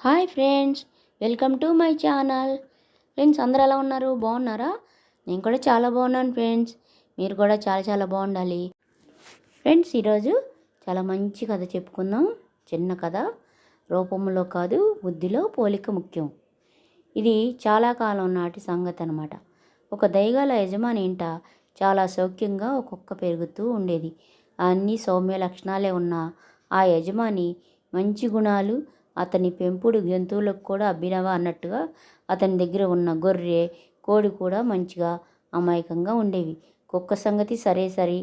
Hi friends welcome to my channel. Friends అందరు ఎలా ఉన్నారు? బాగున్నారా? నేను కూడా చాలా బాగున్నాను ఫ్రెండ్స్. మీరు కూడా చాలా చాలా బాగుండాలి. ఫ్రెండ్స్ ఈరోజు చాలా మంచి కథ చెప్పుకుందాం. చిన్న కథ. రూపంలో కాదు బుద్ధిలో పోలిక ముఖ్యం. ఇది చాలా కాలం నాటి సంగతి అనమాట ఒక దయగల యజమాని ఇంట చాలా సౌఖ్యంగా ఒక్కొక్క పెరుగుతూ ఉండేది. అన్ని సౌమ్య లక్షణాలే ఉన్న ఆ యజమాని మంచి గుణాలు అతని పెంపుడు జంతువులకు కూడా అభినవ అన్నట్టుగా అతని దగ్గర ఉన్న గొర్రె కోడి కూడా మంచిగా అమాయకంగా ఉండేవి. కుక్క సంగతి సరే సరి.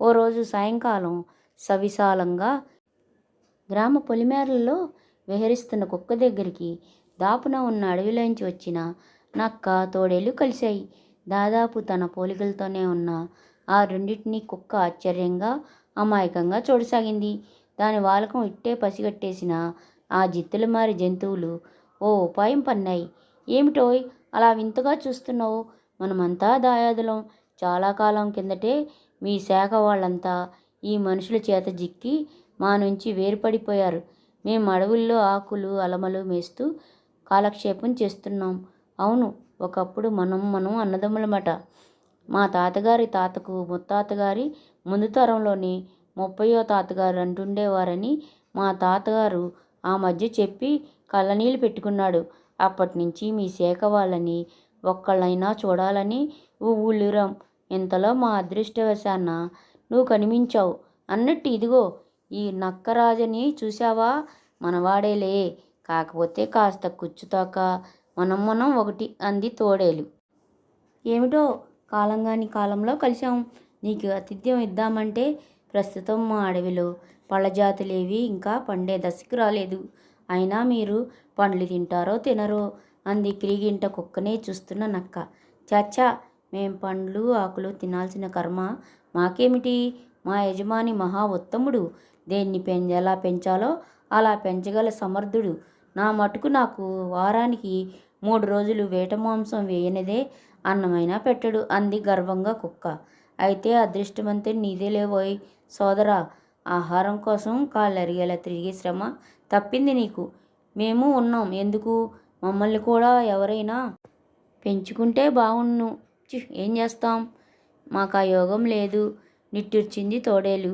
ఓ రోజు సాయంకాలం సవిశాలంగా గ్రామ పొలిమేరల్లో విహరిస్తున్న కుక్క దగ్గరికి దాపున ఉన్న అడవిలోంచి వచ్చిన నక్క తోడేలు కలిశాయి. దాదాపు తన పోలికలతోనే ఉన్న ఆ రెండింటినీ కుక్క ఆశ్చర్యంగా అమాయకంగా చూడసాగింది. దాని వాలకం ఇట్టే పసిగట్టేసిన ఆ జిత్తులమారి జంతువులు ఓ ఉపాయం పన్నాయి. ఏమిటోయ్? అలా వింతగా చూస్తున్నావు? మనమంతా దాయాదులం. చాలా కాలం కిందటే మీ శాఖ వాళ్ళంతా ఈ మనుషుల చేత జిక్కి మా నుంచి వేరుపడిపోయారు. మేము అడవుల్లో ఆకులు అలమలు మేస్తూ కాలక్షేపం చేస్తున్నాం. అవును ఒకప్పుడు మనం మనం అన్నదమ్ములమట. మా తాతగారి తాతకు ముత్తాతగారి ముందు తరంలోని ముప్పయో తాతగారు అంటుండేవారని మా తాతగారు ఆ మధ్య చెప్పి కళ్ళనీళ్ళు పెట్టుకున్నాడు. అప్పటినుంచి మీ శాఖ వాళ్ళని ఒక్కళ్ళైనా చూడాలని ఊళ్ళురాం. ఇంతలో మా అదృష్టవశాన నువ్వు కనిపించావు. అన్నట్టు ఇదిగో ఈ నక్కరాజని చూసావా మనవాడేలే. కాకపోతే కాస్త కుచ్చుతాక మనం మనం ఒకటి అంది తోడేలు. ఏమిటో కాలంగాని కాలంలో కలిసాం నీకు ఆతిథ్యం ఇద్దామంటే ప్రస్తుతం మా అడవిలో పళ్ళజాతులేవి ఇంకా పండే దశకు రాలేదు. అయినా మీరు పండ్లు తింటారో తినరో అంది క్రీగింట కుక్కనే చూస్తున్న నక్క. చాచా మేం పండ్లు ఆకులు తినాల్సిన కర్మ మాకేమిటి? మా యజమాని మహా ఉత్తముడు. దేన్ని పెంచ ఎలా పెంచాలో అలా పెంచగల సమర్థుడు. నా మటుకు నాకు వారానికి మూడు రోజులు వేట మాంసం వేయనిదే అన్నమైనా పెట్టడు అంది గర్వంగా కుక్క. అయితే అదృష్టమంతే నీదే లేవోయ్. సోదరా ఆహారం కోసం కాళ్ళు అరిగేలా తిరిగే శ్రమ తప్పింది నీకు. మేము ఉన్నాం. ఎందుకు? మమ్మల్ని కూడా ఎవరైనా పెంచుకుంటే బాగుండు చి ఏం చేస్తాం? మాకు ఆ యోగం లేదు. నిట్టూర్చింది తోడేలు.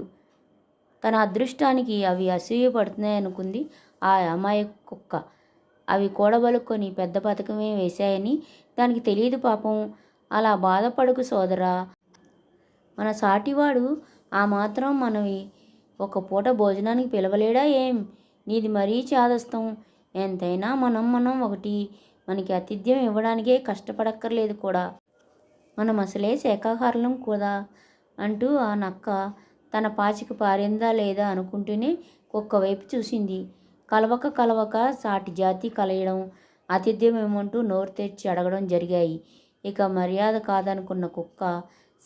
తన అదృష్టానికి అవి అసూయ పడుతున్నాయనుకుంది ఆ అమాయ కుక్క. అవి కూడబలుక్కొని పెద్ద పథకమే వేశాయని దానికి తెలియదు పాపం. అలా బాధపడకు సోదరా. మన సాటివాడు ఆ మాత్రం మనవి. ఒక పూట భోజనానికి పిలవలేడా ఏం? నీది మరీ చాదస్తం. ఎంతైనా మనం మనం ఒకటి. మనకి ఆతిథ్యం ఇవ్వడానికే కష్టపడక్కర్లేదు కూడా. మనం అసలే శాఖాహారం కూడా. అంటూ ఆ నక్క తన పాచిక పారిందా లేదా అనుకుంటూనే కుక్క వైపు చూసింది. కలవక కలవక సాటి జాతి కలయడం ఆతిథ్యం ఏమంటూ నోరు తెరిచి అడగడం జరిగాయి. ఇక మర్యాద కాదనుకున్న కుక్క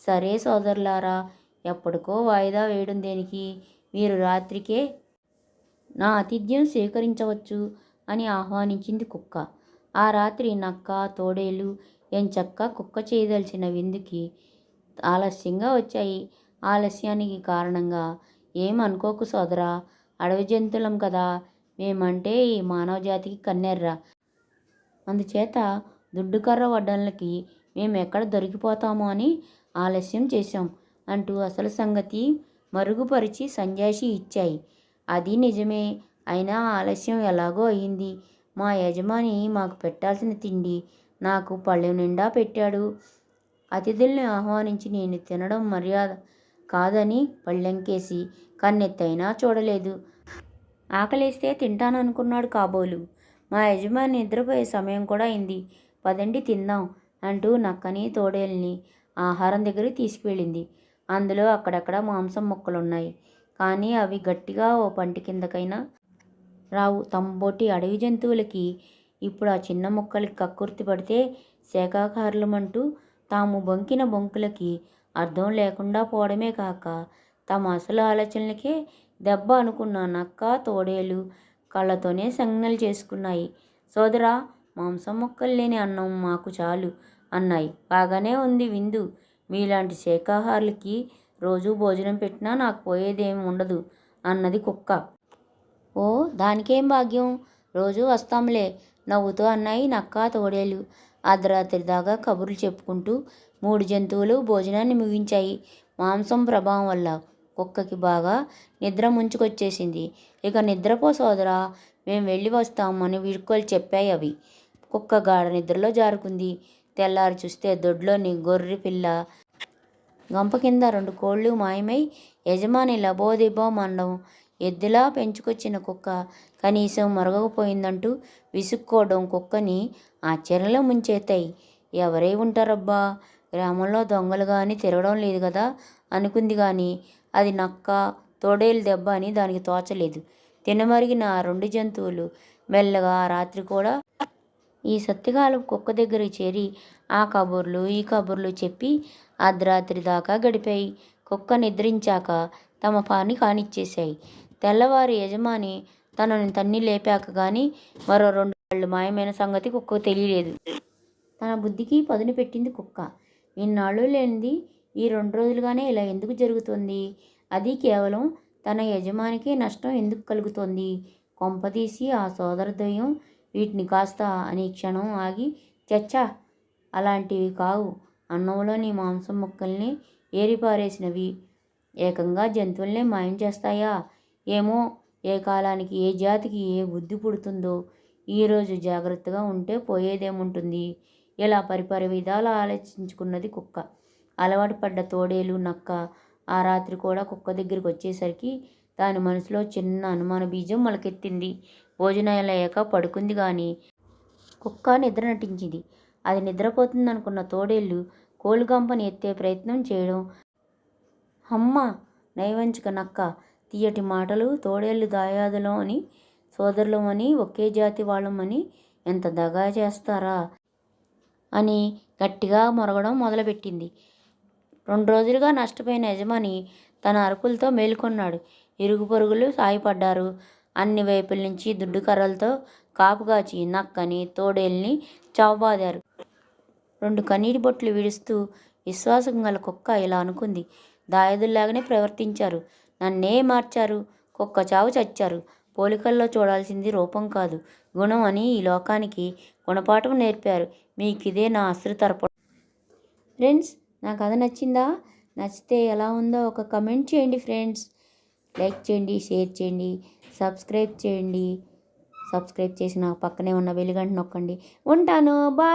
సరే సోదరులారా ఎప్పటికో వాయిదా వేయడం దేనికి? మీరు రాత్రికే నా ఆతిథ్యం స్వీకరించవచ్చు అని ఆహ్వానించింది కుక్క. ఆ రాత్రి నక్క తోడేలు ఎంచక్క కుక్క చేయదలిచిన విందుకి ఆలస్యంగా వచ్చాయి. ఆలస్యానికి కారణంగా ఏమనుకోకు సోదరా అడవి జంతువులం కదా మేమంటే ఈ మానవ జాతికి కన్నెర్రా. అందుచేత దుడ్డుకర్ర వడ్డన్లకి మేము ఎక్కడ దొరికిపోతామో అని ఆలస్యం చేశాం. అంటూ అసలు సంగతి మరుగుపరిచి సంజాయిషి ఇచ్చాయి. అది నిజమే. అయినా ఆలస్యం ఎలాగో అయింది. మా యజమాని మాకు పెట్టాల్సిన తిండి నాకు పళ్ళెం నిండా పెట్టాడు. అతిథుల్ని ఆహ్వానించి నేను తినడం మర్యాద కాదని పళ్ళెంకేసి కన్నెత్తైనా చూడలేదు. ఆకలేస్తే తింటాననుకున్నాడు కాబోలు. మా యజమాని నిద్రపోయే సమయం కూడా అయింది. పదండి తిందాం అంటూ నక్కని తోడేల్ని ఆహారం దగ్గరికి తీసుకువెళ్ళింది. అందులో అక్కడక్కడ మాంసం ముక్కలున్నాయి. కానీ అవి గట్టిగా ఓ పంటి కిందకైనా రావు. తంబోటి అడవి జంతువులకి ఇప్పుడు ఆ చిన్న ముక్కలకి కక్కుర్తి పడితే శాఖాహారులమంటూ తాము బొంకిన బొంకులకి అర్థం లేకుండా పోవడమే కాక తమ అసలు ఆలోచనలకే దెబ్బ అనుకున్న నక్క తోడేలు కళ్ళతోనే సంజ్ఞలు చేసుకున్నాయి. సోదరా మాంసం ముక్కలు లేని అన్నం మాకు చాలు అన్నాయి. బాగానే ఉంది విందు. మీలాంటి శాఖాహారులకి రోజూ భోజనం పెట్టినా నాకు పోయేదేమి ఉండదు అన్నది కుక్క. ఓ దానికేం భాగ్యం? రోజు వస్తాంలే నవ్వుతూ అన్నాయి నక్క తోడేలు. అర్ధరాత్రి దాకా కబుర్లు చెప్పుకుంటూ మూడు జంతువులు భోజనాన్ని ముగించాయి. మాంసం ప్రభావం వల్ల కుక్కకి బాగా నిద్ర ముంచుకొచ్చేసింది. ఇక నిద్రపో సోదరా మేము వెళ్ళి వస్తామని వీడ్కోలు చెప్పాయి అవి. కుక్క గాఢ నిద్రలో జారుకుంది. తెల్లారి చూస్తే దొడ్లోని గొర్రె పిల్ల. గంప కింద రెండు కోళ్ళు మాయమై యజమాని లబోదిబో మండం ఎద్దులా పెంచుకొచ్చిన కుక్క కనీసం మరగకపోయిందంటూ విసుక్కోవడం కుక్కని ఆశ్చర్యంలో ముంచెత్తాయి. ఎవరై ఉంటారబ్బా? గ్రామంలో దొంగలు కానీ తిరగడం లేదు కదా అనుకుంది కానీ అది నక్క తోడేలు దెబ్బ అని దానికి తోచలేదు. తినమరిగిన ఆ రెండు జంతువులు మెల్లగా ఆ రాత్రి కూడా ఈ సత్యకాలం కుక్క దగ్గరికి చేరి ఆ కబుర్లు ఈ కబుర్లు చెప్పి అర్ధరాత్రి దాకా గడిపాయి. కుక్క నిద్రించాక తమ పని కానిచ్చేశాయి. తెల్లవారి యజమాని తనని తన్ని లేపాక కానీ మరో రెండు వాళ్ళు మాయమైన సంగతి కుక్కకు తెలియలేదు. తన బుద్ధికి పదును పెట్టింది కుక్క. ఇన్నాళ్ళు లేనిది ఈ రెండు రోజులుగానే ఇలా ఎందుకు జరుగుతుంది? అది కేవలం తన యజమానికి నష్టం ఎందుకు కలుగుతుంది? కొంపదీసి ఆ సోదరద్వయం వీటిని కాస్త అని క్షణం ఆగి చచ్చా అలాంటివి కావు. అన్నంలోని మాంసం ముక్కల్ని ఏరిపారేసినవి. ఏకంగా జంతువుల్నే మాయం చేస్తాయా? ఏమో ఏ కాలానికి ఏ జాతికి ఏ బుద్ధి పుడుతుందో. ఈరోజు జాగ్రత్తగా ఉంటే పోయేదేముంటుంది ఇలా పరిపరి విధాలు ఆలోచించుకున్నది కుక్క. అలవాటు పడ్డ తోడేలు నక్క ఆ రాత్రి కూడా కుక్క దగ్గరికి వచ్చేసరికి దాని మనసులో చిన్న అనుమాన బీజం మొలకెత్తింది. భోజనం అయ్యాక పడుకుంది కానీ కుక్క నిద్ర నటించింది. అది నిద్రపోతుందనుకున్న తోడేళ్ళు కోలుగంపని ఎత్తే ప్రయత్నం చేయడం. అమ్మ! నైవంచిక నక్క! తీయటి మాటలు తోడేళ్ళు దాయాదులం సోదరులమని ఒకే జాతి వాళ్ళమని ఎంత దగా చేస్తారా? అని గట్టిగా మొరగడం మొదలుపెట్టింది. రెండు రోజులుగా నష్టపోయిన యజమాని తన అరుపులతో మేల్కొన్నాడు. ఇరుగు పొరుగులు సాయపడ్డారు అన్ని వైపుల నుంచి దుడ్డు కర్రలతో కాపుగాచి నక్కని తోడేల్ని చావబాదారు రెండు కన్నీటి బొట్లు విడుస్తూ విశ్వాసం గల కుక్క ఇలా అనుకుంది. దాయదుల్లాగానే ప్రవర్తించారు. నన్నే మార్చారు. కుక్క చావు చచ్చారు. పోలికల్లో చూడాల్సింది రూపం కాదు. గుణం అని ఈ లోకానికి గుణపాఠం నేర్పారు. మీకు ఇదే నా అస్త్ర తరపడం ఫ్రెండ్స్ నా కథ నచ్చిందా? నచ్చితే ఎలా ఉందో ఒక కమెంట్ చేయండి ఫ్రెండ్స్. లైక్ చేయండి షేర్ చేయండి. సబ్స్క్రైబ్ చేయండి. సబ్స్క్రైబ్ చేసిన పక్కనే ఉన్న వెలుగంట నొక్కండి. ఉంటాను. బాయ్.